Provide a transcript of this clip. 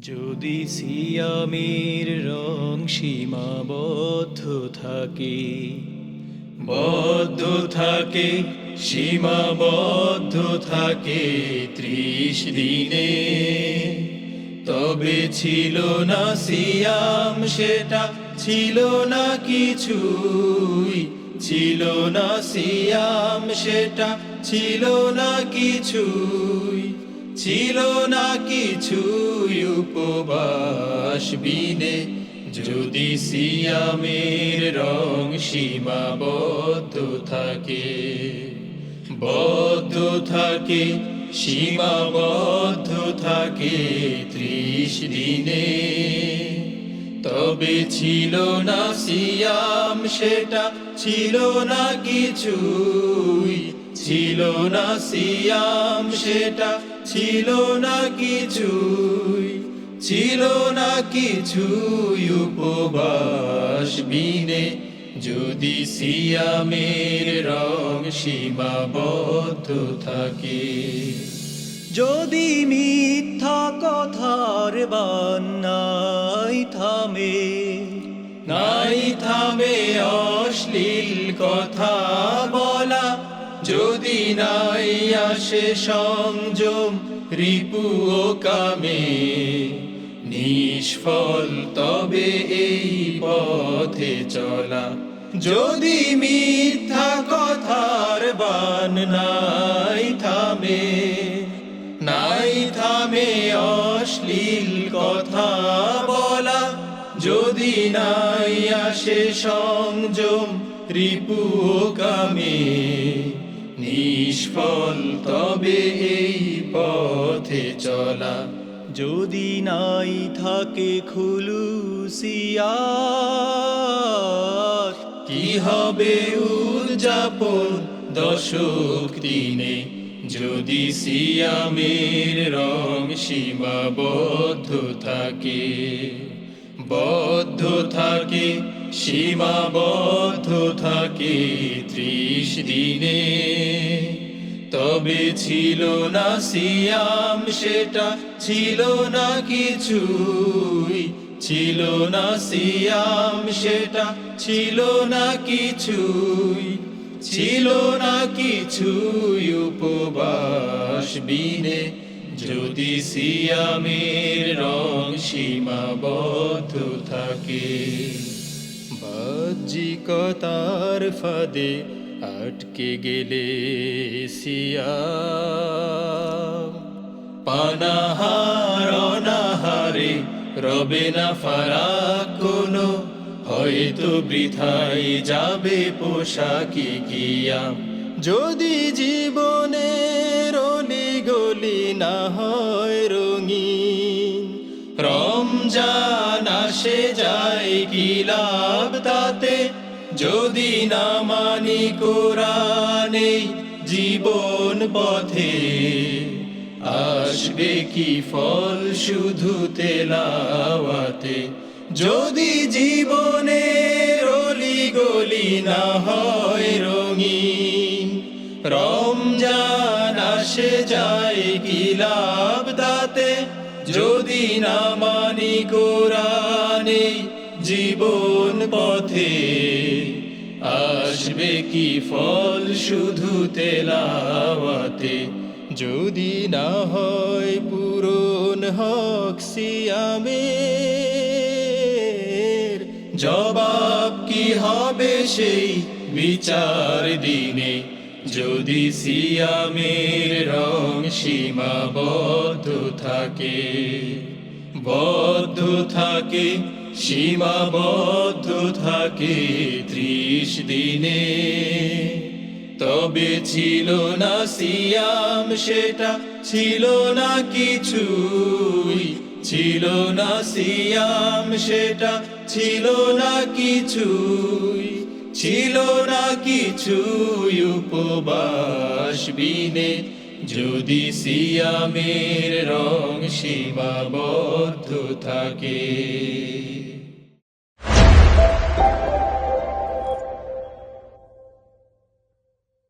যদি সিয়ামের রং সীমাবদ্ধ থাকে, বদ্ধ থাকে, সীমাবদ্ধ থাকে ত্রিশ দিনে, তবে ছিল না সিয়াম, সেটা ছিল না কিছুই। ছিল না সিয়াম, সেটা ছিল না কিছুই। ছিল না কিছু উপবাস বিনে। যদি সিয়ামের রং সীমাবদ্ধ থাকে, বদ্ধ থাকে, সীমাবদ্ধ থাকে ত্রিশ দিনে। তবে ছিল না সিয়াম, সেটা ছিল না কিছুই ছিল না সিয়াম, সেটা ছিল না কিছুই। ছিল না কিছুই উপবাস বিনে। যদি সিয়ামের রং সীমাবদ্ধ থাকে, যদি মিথ্যা কথার বান্নাই থামে, নাই থামে অশ্লীল কথা যদি নাই আসে সংযম, রিপু ও কামে, নিষ্ফল তবে এই পথে চলা। যদি মিথ্যা কথার বান নাই থামে নাই থামে অশ্লীল কথা বলা। যদি নাই আসে সংযম, রিপু কামে নিষ্ফল, তবে এই পথে চলা। যদি নাই থাকে খুলুসিয়াত কি হবে উদযাপন দশক দিনে? যদি সিয়ামের রং সীমাবদ্ধ থাকে, বদ্ধ থাকে সীমাবদ্ধ থাকে ত্রিশ দিনে। তবে ছিল না সিয়াম, সেটা ছিল না কিছুই। ছিল না সিয়াম, সেটা ছিল না কিছুই। ছিল না কিছুই উপবাস বিনে। যদি সিয়ামের রং সীমাবদ্ধ থাকে। বাহ্যিকতার ফাঁদে আটকে গেলে সিয়াম পানাহার অনাহারে রবে না ফারাক কোনো, হয়তো বৃথাই যাবে পোশাকি গিয়া যদি জীবনের অলি গলি না হয় রঙিন রমজান আসে যায় কি লাভ তাতে? যদি না মানি কোরআনে জীবন পথে, আসবে কি ফল শুধু তেলাওয়াতে? যদি জীবনে রলি গলি না হয় রঙিন, রমজান আসে যায় কি লাভ তাতে? যদি না মানি কোরআনে জীবন পথে, আসবে কি ফল শুধু তেলাওয়াতে? যদি না হয় পূরণ হক সিয়ামের, জবাব কি হবে সেই বিচার দিনে? যদি সিয়ামের রং সীমাবদ্ধ থাকে, বদ্ধ থাকে, সীমাবদ্ধ থাকে ত্রিশ দিনে, তবে ছিল না সিয়াম সেটা, ছিল না কিছুই, ছিল না সিয়াম সেটা, ছিল না কিছুই। ছিল না কিছু উপবাসবিনে যদি সিয়ামের রং সীমাবদ্ধ থাকে।